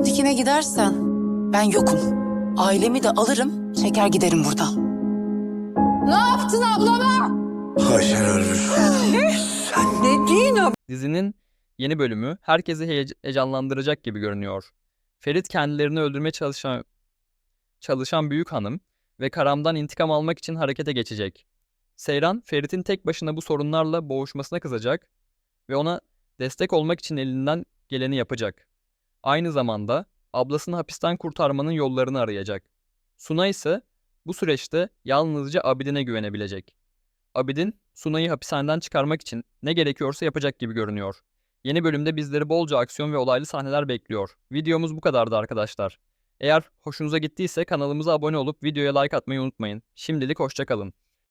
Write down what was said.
Tekin'e gidersen ben yokum. Ailemi de alırım, çeker giderim buradan. Ne yaptın ablama? Ayşen ölmüş. Sen ne diyorsun Dizinin yeni bölümü herkesi heye- heyecanlandıracak gibi görünüyor. Ferit kendilerini öldürmeye çalışan çalışan büyük hanım ve Karam'dan intikam almak için harekete geçecek. Seyran, Ferit'in tek başına bu sorunlarla boğuşmasına kızacak ve ona destek olmak için elinden geleni yapacak. Aynı zamanda ablasını hapisten kurtarmanın yollarını arayacak. Suna ise bu süreçte yalnızca Abidin'e güvenebilecek. Abidin, Suna'yı hapishaneden çıkarmak için ne gerekiyorsa yapacak gibi görünüyor. Yeni bölümde bizleri bolca aksiyon ve olaylı sahneler bekliyor. Videomuz bu kadardı arkadaşlar. Eğer hoşunuza gittiyse kanalımıza abone olup videoya like atmayı unutmayın. Şimdilik hoşçakalın.